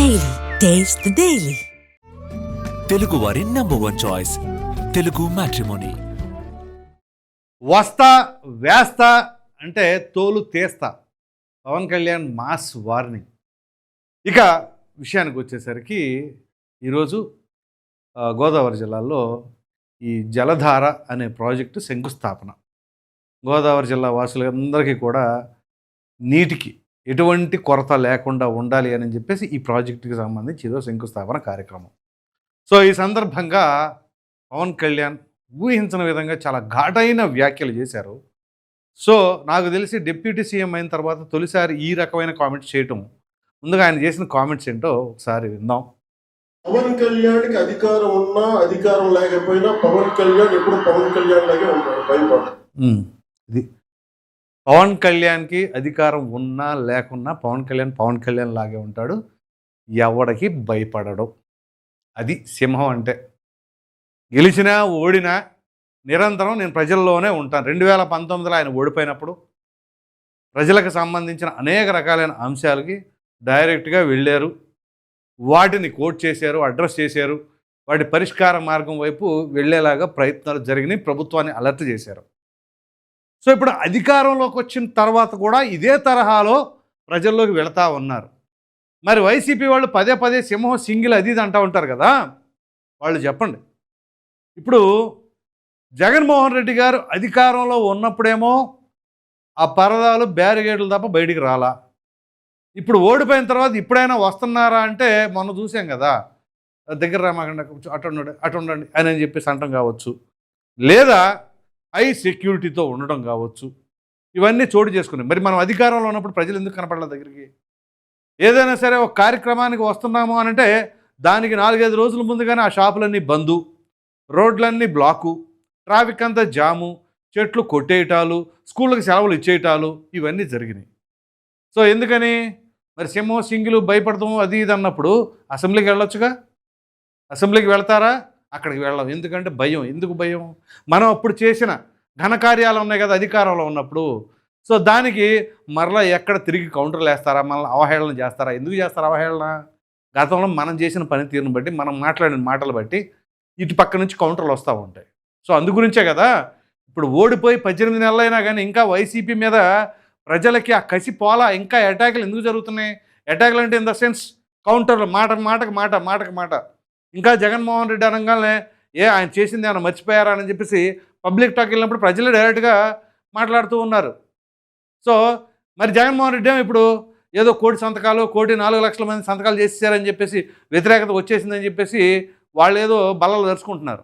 Daily taste the daily Telugu వారి number one choice Telugu matrimony వస్తా వేస్తా అంటే తోలు తీస్తా. Pawan Kalyan mass warning. ఇక విషయానికి వచ్చేసరికి ఈరోజు గోదావరి జిల్లాలో ఈ జలధార అనే ప్రాజెక్టు శంకుస్థాపన. గోదావరి జిల్లా వాసులందరికీ కూడా నీటికి ఎటువంటి కొరత లేకుండా ఉండాలి అని చెప్పేసి ఈ ప్రాజెక్టుకి సంబంధించి ఈరోజు శంకుస్థాపన కార్యక్రమం. సో ఈ సందర్భంగా పవన్ కళ్యాణ్ ఊహించిన విధంగా చాలా ఘాటైన వ్యాఖ్యలు చేశారు. సో నాకు తెలిసి డిప్యూటీ సీఎం అయిన తర్వాత తొలిసారి ఈ రకమైన కామెంట్స్ చేయటం. ముందుగా ఆయన చేసిన కామెంట్స్ ఏంటో ఒకసారి విందాం. పవన్ కళ్యాణ్కి అధికారం ఉన్నా అధికారం లేకపోయినా పవన్ కళ్యాణ్ ఎప్పుడు పవన్ కళ్యాణ్ లాగే ఉంటాడు భయపడ ఇది పవన్ కళ్యాణ్కి అధికారం ఉన్నా లేకున్నా పవన్ కళ్యాణ్ పవన్ కళ్యాణ్ లాగే ఉంటాడు. ఎవడికి భయపడడు. అది సింహం అంటే. గెలిచినా ఓడినా నిరంతరం నేను ప్రజల్లోనే ఉంటాను. రెండు వేల పంతొమ్మిదిలో ఆయన ఓడిపోయినప్పుడు ప్రజలకు సంబంధించిన అనేక రకాలైన అంశాలకి డైరెక్ట్గా వెళ్ళారు. వాటిని కోట్ చేశారు అడ్రస్ చేశారు. వాటి పరిష్కార మార్గం వైపు వెళ్ళేలాగా ప్రయత్నాలు జరిగినాయి. ప్రభుత్వాన్ని అలర్ట్ చేశారు. సో ఇప్పుడు అధికారంలోకి వచ్చిన తర్వాత కూడా ఇదే తరహాలో ప్రజల్లోకి వెళతా ఉన్నారు. మరి వైసీపీ వాళ్ళు పదే పదే సింహం సింగిల్ అది ఇది అంటూ ఉంటారు కదా వాళ్ళు చెప్పండి. ఇప్పుడు జగన్మోహన్ రెడ్డి గారు అధికారంలో ఉన్నప్పుడేమో ఆ పరదాలు బ్యారిగేడ్లు తప్ప బయటికి రాలా. ఇప్పుడు ఓడిపోయిన తర్వాత ఇప్పుడైనా వస్తున్నారా అంటే మొన్న చూసాం కదా దగ్గర రామాకండి అటు ఉండండి అటు ఉండండి అని అని చెప్పేసి అంటాం కావచ్చు. లేదా హై సెక్యూరిటీతో ఉండడం కావచ్చు. ఇవన్నీ చోటు చేసుకున్నాయి. మరి మనం అధికారంలో ఉన్నప్పుడు ప్రజలు ఎందుకు కనపడలేదు దగ్గరికి? ఏదైనా సరే ఒక కార్యక్రమానికి వస్తున్నాము అని అంటే దానికి నాలుగైదు రోజుల ముందుగానే ఆ షాపులన్నీ బందు రోడ్లన్నీ బ్లాకు ట్రాఫిక్ అంతా జాము చెట్లు కొట్టేయటాలు స్కూళ్ళకి సెలవులు ఇచ్చేయటాలు ఇవన్నీ జరిగినాయి. సో ఎందుకని? మరి సింహం సింగిలు భయపడతాము అది ఇది అన్నప్పుడు అసెంబ్లీకి వెళ్ళొచ్చుగా? అసెంబ్లీకి వెళ్తారా? అక్కడికి వెళ్ళాం ఎందుకంటే భయం. ఎందుకు భయం? మనం అప్పుడు చేసిన ఘనకార్యాలు ఉన్నాయి కదా అధికారంలో ఉన్నప్పుడు. సో దానికి మరలా ఎక్కడ తిరిగి కౌంటర్లు వేస్తారా మళ్ళీ అవహేళన చేస్తారా? ఎందుకు చేస్తారా అవహేళన? గతంలో మనం చేసిన పనితీరుని బట్టి మనం మాట్లాడిన మాటలు బట్టి ఇటు పక్క నుంచి కౌంటర్లు వస్తూ ఉంటాయి. సో అందు గురించే కదా. ఇప్పుడు ఓడిపోయి పద్దెనిమిది నెలలైనా కానీ ఇంకా వైసీపీ మీద ప్రజలకి ఆ కసి పోలా ఇంకా అటాకులు ఎందుకు జరుగుతున్నాయి? అటాకులు అంటే ఇన్ ద సెన్స్ కౌంటర్లు. మాట మాటకు మాట మాటకు మాట. ఇంకా జగన్మోహన్ రెడ్డి అనగానే ఏ ఆయన చేసింది ఏమైనా మర్చిపోయారా? అని చెప్పేసి పబ్లిక్ టాక్ వెళ్ళినప్పుడు ప్రజలు డైరెక్ట్గా మాట్లాడుతూ ఉన్నారు. సో మరి జగన్మోహన్ రెడ్డి ఏమో ఇప్పుడు ఏదో కోటి సంతకాలు కోటి నాలుగు లక్షల మంది సంతకాలు చేసేసారని చెప్పేసి వ్యతిరేకత వచ్చేసిందని చెప్పేసి వాళ్ళు ఏదో బలాలు జరుచుకుంటున్నారు.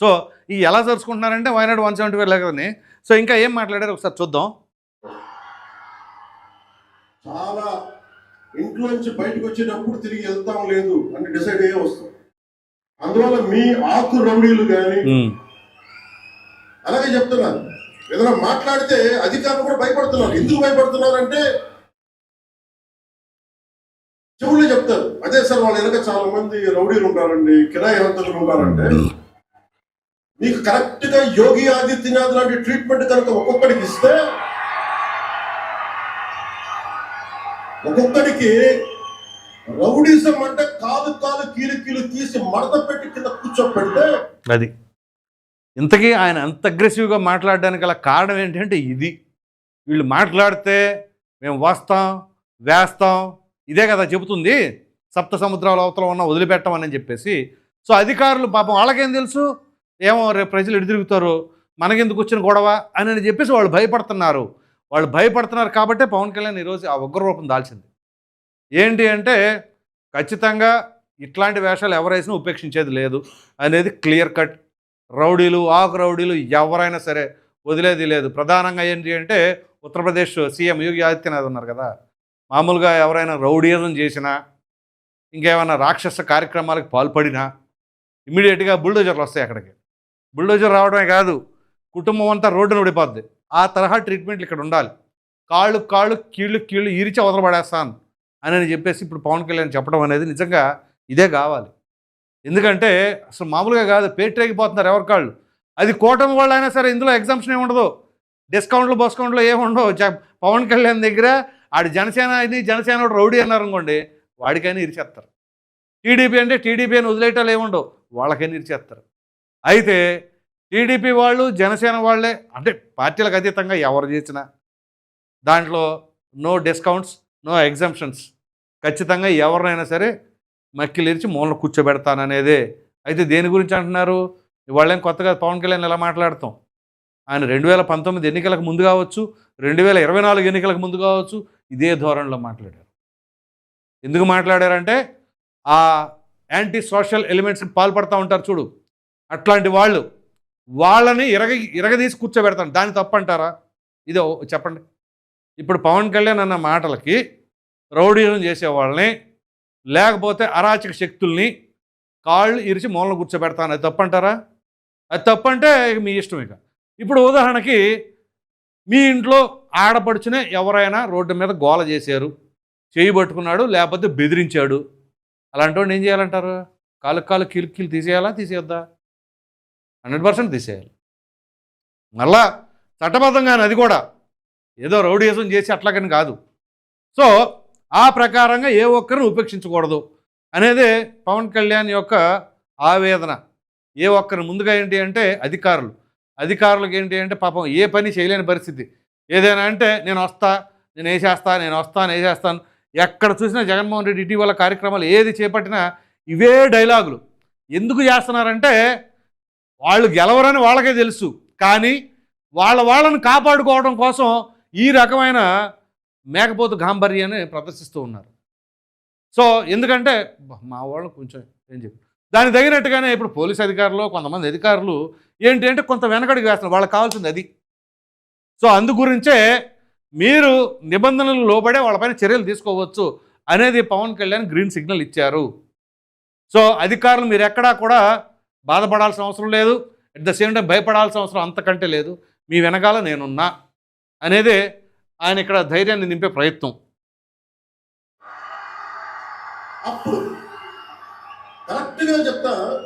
సో ఈ ఎలా జరుచుకుంటున్నారంటే వైనాడు వన్ సెవెంటీ ఫైవ్ లేకదని సో ఇంకా ఏం మాట్లాడారు ఒకసారి చూద్దాం. చాలా ఇంట్లో నుంచి బయటకు వచ్చేటప్పుడు తిరిగి వెళ్తాం లేదు అని డిసైడ్ అయ్యే వస్తాం. అందువల్ల మీ ఆకు రౌడీలు కానీ అలాగే చెప్తున్నారు. ఏదైనా మాట్లాడితే అధికారులు కూడా భయపడుతున్నారు. ఎందుకు భయపడుతున్నారు అంటే చెవులే చెప్తారు. అదే సార్ వాళ్ళ వెనక చాలా మంది రౌడీలు ఉంటారండి కిరాయి హంతకులు ఉంటారంటే మీకు కరెక్ట్గా యోగి ఆదిత్యనాథ్ లాంటి ట్రీట్మెంట్ కనుక ఒక్కొక్కడికి ఇస్తే ఒక్కొక్కడికి రౌడీజం అంటే కాలు కాలు కీలు కీలు తీసి మడత పెట్టి కింద కూర్చోబెడితే అది. ఇంతకీ ఆయన అంత అగ్రెసివ్గా మాట్లాడడానికి గల కారణం ఏంటంటే ఇది. వీళ్ళు మాట్లాడితే మేము వస్తాం వేస్తాం ఇదే కదా చెబుతుంది. సప్త సముద్రాల అవతల ఉన్న వదిలిపెట్టమని చెప్పేసి. సో అధికారులు పాపం వాళ్ళకేం తెలుసు? ఏమో రేపు ప్రజలు ఎడు తిరుగుతారు? మనకెందుకు వచ్చిన గొడవ? అని అని చెప్పేసి వాళ్ళు భయపడుతున్నారు. వాళ్ళు భయపడుతున్నారు కాబట్టే పవన్ కళ్యాణ్ ఈరోజు ఆ ఉగ్రరూపం దాల్చింది. ఏంటి అంటే ఖచ్చితంగా ఇట్లాంటి వేషాలు ఎవరైనా ఉపేక్షించేది లేదు. అనేది క్లియర్ కట్. రౌడీలు ఆకు రౌడీలు ఎవరైనా సరే వదిలేది లేదు. ప్రధానంగా ఏంటి అంటే ఉత్తరప్రదేశ్ సీఎం యోగి ఆదిత్యనాథ్ ఉన్నారు కదా. మామూలుగా ఎవరైనా రౌడీజం చేసినా ఇంకేమైనా రాక్షస కార్యక్రమాలకు పాల్పడినా ఇమీడియట్గా బుల్డోజర్లు వస్తాయి అక్కడికి. బుల్డోజర్ రావడమే కాదు కుటుంబం అంతా రోడ్డును పడిపోద్ది ఆ తరహా ట్రీట్మెంట్లు ఇక్కడ ఉండాలి. కాళ్ళు కాళ్ళు కీళ్ళు కీళ్ళు ఈరిచి వదలబడేస్తాను అని అని చెప్పేసి ఇప్పుడు పవన్ కళ్యాణ్ చెప్పడం అనేది నిజంగా ఇదే కావాలి. ఎందుకంటే అసలు మామూలుగా కాదు పేటరేగిపోతున్నారు ఎవరి కాళ్ళు. అది కూటమి వాళ్ళు అయినా సరే ఇందులో ఎగ్జామ్షన్ ఏముండదు ఉండదు. డిస్కౌంట్లు బస్కౌంట్లు ఏమి ఉండవు. పవన్ కళ్యాణ్ దగ్గర ఆడు జనసేన ఇది జనసేన రౌడీ అన్నారు అనుకోండి వాడికైనా ఇరిచేస్తారు. టీడీపీ అంటే టీడీపీ అని వదిలేయటాలు ఏముండవు వాళ్ళకైనా ఇరిచేస్తారు. అయితే టీడీపీ వాళ్ళు జనసేన వాళ్ళే అంటే పార్టీలకు అతీతంగా ఎవరు చేసినా దాంట్లో నో డిస్కౌంట్స్ నో ఎగ్జామ్షన్స్ ఖచ్చితంగా ఎవరినైనా సరే మక్కిలిరిచి మూలన కూర్చోబెడతాననేదే. అయితే దేని గురించి అంటున్నారు? వాళ్ళేం కొత్తగా పవన్ కళ్యాణ్ ఎలా మాట్లాడతాం? ఆయన రెండు వేల పంతొమ్మిది ఎన్నికలకు ముందు కావచ్చు రెండు వేల ఇరవై నాలుగు ఎన్నికలకు ముందు కావచ్చు ఇదే ధోరణిలో మాట్లాడారు. ఎందుకు మాట్లాడారంటే ఆ యాంటీ సోషల్ ఎలిమెంట్స్కి పాల్పడుతూ ఉంటారు చూడు. అట్లాంటి వాళ్ళు వాళ్ళని ఇరగ ఇరగదీసి కూర్చోబెడతాను. దాన్ని తప్పంటారా? ఇది చెప్పండి. ఇప్పుడు పవన్ కళ్యాణ్ అన్న మాటలకి రౌడీలను చేసేవాళ్ళని లేకపోతే అరాచక శక్తుల్ని కాళ్ళు ఇరిచి మూలన కూర్చోబెడతాను. అది తప్పంటారా? అది తప్పంటే మీ ఇష్టం ఇక. ఇప్పుడు ఉదాహరణకి మీ ఇంట్లో ఆడపడుచునే ఎవరైనా రోడ్డు మీద గోల చేశారు చేయి పట్టుకున్నాడు లేకపోతే బెదిరించాడు. అలాంటి వాడిని ఏం చేయాలంటారు? కాలు కాలు కిలికిలు తీసేయాలా? తీసేయొద్దా? హండ్రెడ్ పర్సెంట్ తీసేయాలి. మళ్ళా చట్టబద్ధంగానే అది కూడా. ఏదో రౌడీయజం చేసి అట్లాగని కాదు. సో ఆ ప్రకారంగా ఏ ఒక్కరిని ఉపేక్షించకూడదు అనేది పవన్ కళ్యాణ్ యొక్క ఆవేదన. ఏ ఒక్కరిని ముందుగా ఏంటి అంటే అధికారులు. అధికారులకు ఏంటి అంటే పాపం ఏ పని చేయలేని పరిస్థితి. ఏదైనా అంటే నేను వస్తా నేను వేసేస్తా నేను వస్తాను వేసేస్తాను. ఎక్కడ చూసినా జగన్మోహన్ రెడ్డి ఇటీవల కార్యక్రమాలు ఏది చేపట్టినా ఇవే డైలాగులు. ఎందుకు చేస్తున్నారంటే వాళ్ళు గెలవరని వాళ్ళకే తెలుసు. కానీ వాళ్ళ వాళ్ళని కాపాడుకోవడం కోసం ఈ రకమైన మేకపోతు గాంభర్యాన్ని ప్రదర్శిస్తూ ఉన్నారు. సో ఎందుకంటే మా వాళ్ళు కొంచెం ఏం చెప్పి. దానికి తగినట్టుగానే ఇప్పుడు పోలీస్ అధికారులు కొంతమంది అధికారులు ఏంటి అంటే కొంత వెనకడికి వేస్తున్నారు. వాళ్ళకి కావాల్సింది అది. సో అందు గురించే మీరు నిబంధనలు లోబడే వాళ్ళపైన చర్యలు తీసుకోవచ్చు అనేది పవన్ కళ్యాణ్ గ్రీన్ సిగ్నల్ ఇచ్చారు. సో అధికారులు మీరు ఎక్కడా కూడా బాధపడాల్సిన అవసరం లేదు. అట్ ద సేమ్ టైం భయపడాల్సిన అవసరం అంతకంటే లేదు. మీ వెనకాల నేనున్నా అనేదే ఆయన ఇక్కడ ధైర్యాన్ని నింపే ప్రయత్నం. అప్పుడు చెప్తా.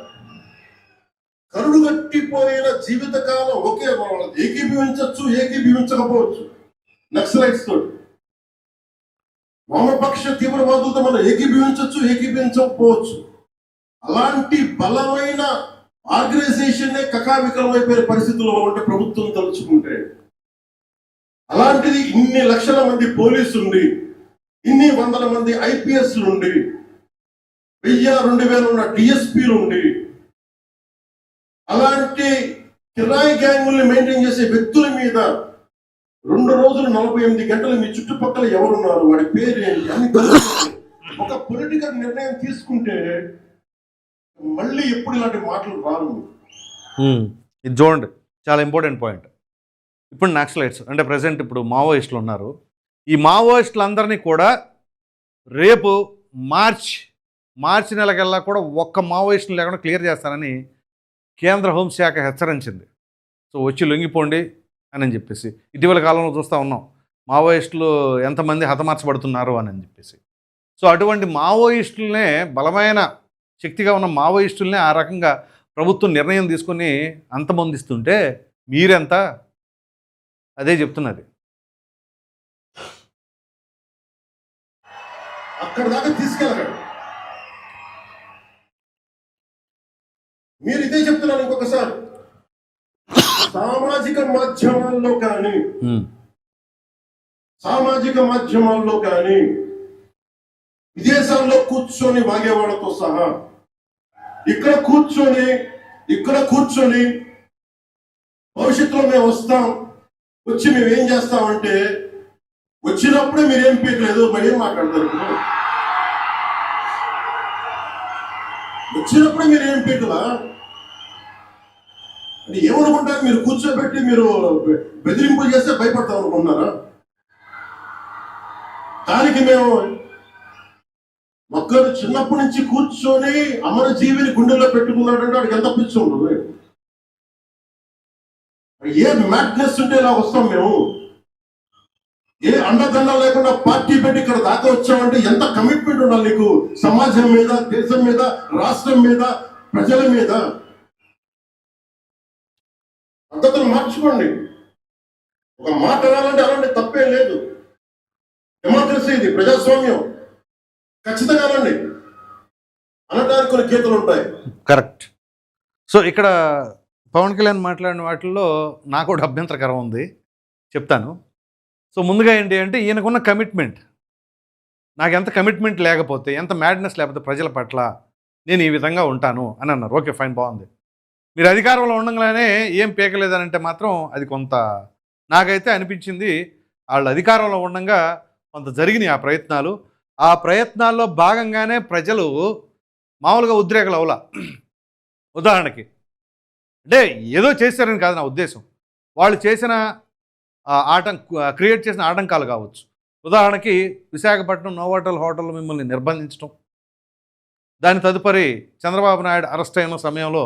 కరుడు కట్టిపోయిన జీవితకాలం ఒకే వాళ్ళది ఏకీభవించవచ్చు ఏకీభవించకపోవచ్చు. నక్సలైట్స్ తోటి వామపక్ష తీవ్రవాదులతో మనం ఏకీభవించవచ్చు ఏకీభవించకపోవచ్చు. అలాంటి బలమైన ఆర్గనైజేషన్ కకావికలమైపోయిన పరిస్థితుల్లో ఉంటే ప్రభుత్వం తలుచుకుంటే అలాంటిది ఇన్ని లక్షల మంది పోలీసుండి ఇన్ని వందల మంది ఐపీఎస్లుండి వెయ్యి రెండు వేల ఉన్న డిఎస్పీలుండి అలాంటి కిరాయి గ్యాంగుల్ని మెయింటైన్ చేసే వ్యక్తుల మీద రెండు రోజులు నలభై ఎనిమిది గంటలు మీ చుట్టుపక్కల ఎవరున్నారు? వాడి పేరు ఏంటి అని ఒక పొలిటికల్ నిర్ణయం తీసుకుంటే మళ్ళీ ఎప్పుడు ఇలాంటి మాటలు రాను ఇది చూడండి. చాలా ఇంపార్టెంట్ పాయింట్. ఇప్పుడు నక్సలైట్స్ అంటే ప్రజెంట్ ఇప్పుడు మావోయిస్టులు ఉన్నారు. ఈ మావోయిస్టులందరినీ కూడా రేపు మార్చ్ మార్చి నెలకల్లా కూడా ఒక్క మావోయిస్టులు లేకుండా క్లియర్ చేస్తానని కేంద్ర హోంశాఖ హెచ్చరించింది. సో వచ్చి లొంగిపోండి అని చెప్పేసి. ఇటీవల కాలంలో చూస్తూ ఉన్నాం. మావోయిస్టులు ఎంతమంది హతమార్చబడుతున్నారు అని అని చెప్పేసి. సో అటువంటి మావోయిస్టులనే బలమైన శక్తిగా ఉన్న మావోయిస్టులనే ఆ రకంగా ప్రభుత్వం నిర్ణయం తీసుకొని అంతమొందిస్తుంటే మీరెంత? అదే చెప్తున్నది. అక్కడ దాకా తీసుకెళ్ళగలడు మీరు ఇదే చెప్తున్నారు ఇంకొకసారి. సామాజిక మాధ్యమాల్లో కానీ సామాజిక మాధ్యమాల్లో కానీ విదేశాల్లో కూర్చొని వాగేవాళ్ళతో సహా ఇక్కడ కూర్చొని ఇక్కడ కూర్చొని భవిష్యత్తులో మేము వస్తాం. వచ్చి మేము ఏం చేస్తామంటే వచ్చినప్పుడే మీరు పీకలేదు మరేం మాట్లాడతారు? వచ్చినప్పుడే మీరు ఏం పీకలా? అంటే ఏమనుకుంటారు? మీరు కూర్చోబెట్టి మీరు బెదిరింపులు చేస్తే భయపడతాం అనుకుంటున్నారా? దానికి మేము ఒక్కరు చిన్నప్పటి నుంచి కూర్చొని అమర జీవిని గుండెల్లో పెట్టుకున్నాడంటే వాడికి ఎంత పిచ్చి ఉండదు ఏ మ్యాట్నెస్ ఉంటే ఇలా వస్తాం మేము? ఏ అండదండ లేకుండా పార్టీ పెట్టి ఇక్కడ దాకా వచ్చామంటే ఎంత కమిట్మెంట్ ఉండాలి నీకు? సమాజం మీద దేశం మీద రాష్ట్రం మీద ప్రజల మీద? పద్ధతులు మార్చుకోండి. ఒక మాట అనాలంటే అలాంటి తప్పేం లేదు. డెమోక్రసీ ఇది ప్రజాస్వామ్యం. ఖచ్చితంగా అనండి అనడానికి కొన్ని గీతలు ఉంటాయి. కరెక్ట్. సో ఇక్కడ పవన్ కళ్యాణ్ మాట్లాడిన వాటిల్లో నాకు కూడా అభ్యంతరకరం ఉంది. చెప్తాను. సో ముందుగా ఏంటి అంటే ఈయనకున్న కమిట్మెంట్. నాకు ఎంత కమిట్మెంట్ లేకపోతే ఎంత మ్యాడ్నెస్ లేకపోతే ప్రజల పట్ల నేను ఈ విధంగా ఉంటాను అని అన్నారు. ఓకే ఫైన్ బాగుంది. మీరు అధికారంలో ఉండగానే ఏం పీకలేదని అంటే మాత్రం అది కొంత నాకైతే అనిపించింది. వాళ్ళు అధికారంలో ఉండగా కొంత జరిగినాయి ఆ ప్రయత్నాలు. ఆ ప్రయత్నాల్లో భాగంగానే ప్రజలు మామూలుగా ఉద్రేకలు అవలా. ఉదాహరణకి అంటే ఏదో చేశారని కాదు నా ఉద్దేశం. వాళ్ళు చేసిన ఆటం క్రియేట్ చేసిన ఆటంకాలు కావచ్చు. ఉదాహరణకి విశాఖపట్నం నోవాటల్ హోటల్ మిమ్మల్ని నిర్బంధించడం దాని తదుపరి చంద్రబాబు నాయుడు అరెస్ట్ అయిన సమయంలో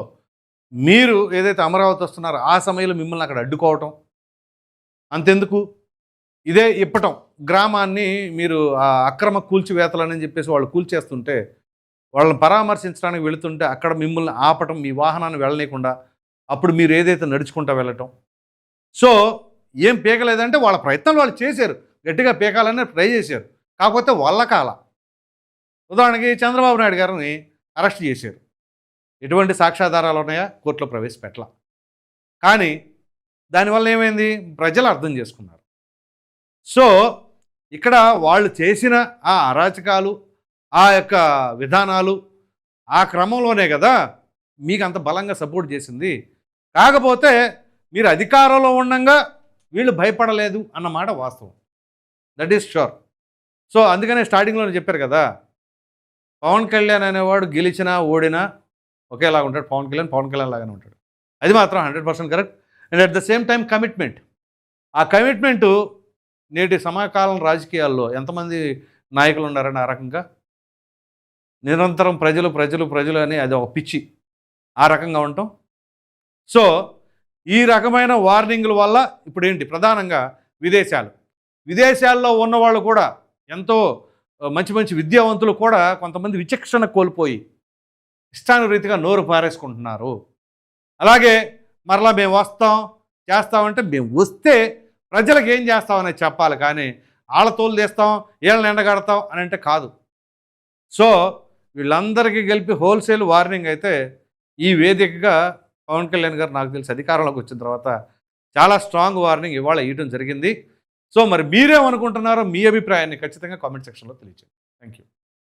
మీరు ఏదైతే అమరావతి వస్తున్నారో ఆ సమయంలో మిమ్మల్ని అక్కడ అడ్డుకోవటం. అంతెందుకు? ఇదే ఇప్పటం. గ్రామాన్ని మీరు ఆ అక్రమ కూల్చివేతలని చెప్పేసి వాళ్ళు కూల్చేస్తుంటే వాళ్ళని పరామర్శించడానికి వెళుతుంటే అక్కడ మిమ్మల్ని ఆపటం మీ వాహనాన్ని వెళ్ళనీయకుండా అప్పుడు మీరు ఏదైతే నడుచుకుంటా వెళ్ళటం. సో ఏం పీకలేదంటే వాళ్ళ ప్రయత్నాలు వాళ్ళు చేశారు. గట్టిగా పీకాలని ట్రై చేశారు. కాకపోతే వాళ్ళ కాల. ఉదాహరణకి చంద్రబాబు నాయుడు గారిని అరెస్ట్ చేశారు. ఎటువంటి సాక్ష్యాధారాలు ఉన్నాయా? కోర్టులో ప్రవేశపెట్టలా. కానీ దానివల్ల ఏమైంది? ప్రజలు అర్థం చేసుకున్నారు. సో ఇక్కడ వాళ్ళు చేసిన ఆ అరాచకాలు ఆ యొక్క విధానాలు ఆ క్రమంలోనే కదా మీకు అంత బలంగా సపోర్ట్ చేసింది. కాకపోతే మీరు అధికారంలో ఉండగా వీళ్ళు భయపడలేదు అన్నమాట వాస్తవం. దట్ ఈస్ షూర్ సో అందుకనే స్టార్టింగ్లో చెప్పారు కదా. పవన్ కళ్యాణ్ అనేవాడు గెలిచినా ఓడినా ఒకేలా ఉంటాడు. పవన్ కళ్యాణ్ పవన్ కళ్యాణ్ లాగానే ఉంటాడు. అది మాత్రం hundred percent correct. And at the same time commitment. ఆ కమిట్మెంటు నేటి సమకాలం రాజకీయాల్లో ఎంతమంది నాయకులు ఉన్నారని ఆ రకంగా? నిరంతరం ప్రజలు ప్రజలు ప్రజలు అని అది ఒక పిచ్చి ఆ రకంగా ఉంటాం సో ఈ రకమైన వార్నింగ్ల వల్ల ఇప్పుడు ఏంటి ప్రధానంగా విదేశాలు. విదేశాల్లో ఉన్నవాళ్ళు కూడా ఎంతో మంచి మంచి విద్యావంతులు కూడా కొంతమంది విచక్షణ కోల్పోయి ఇష్టానురీతిగా నోరు పారేసుకుంటున్నారు. అలాగే మరలా మేము వస్తాం చేస్తామంటే మేము వస్తే ప్రజలకు ఏం చేస్తామనేది చెప్పాలి కానీ వాళ్ళ తోలు తీస్తాం వీళ్ళని ఎండగడతాం అని అంటే కాదు. సో వీళ్ళందరికీ కలిపి హోల్సేల్ వార్నింగ్ అయితే ఈ వేదికగా పవన్ కళ్యాణ్ గారు నాకు తెలిసి అధికారంలోకి వచ్చిన తర్వాత చాలా స్ట్రాంగ్ వార్నింగ్ ఇవాళ ఇవ్వడం జరిగింది. సో మరి మీరేమనుకుంటున్నారో మీ అభిప్రాయాన్ని ఖచ్చితంగా కామెంట్ సెక్షన్లో తెలియచేయండి. Thank you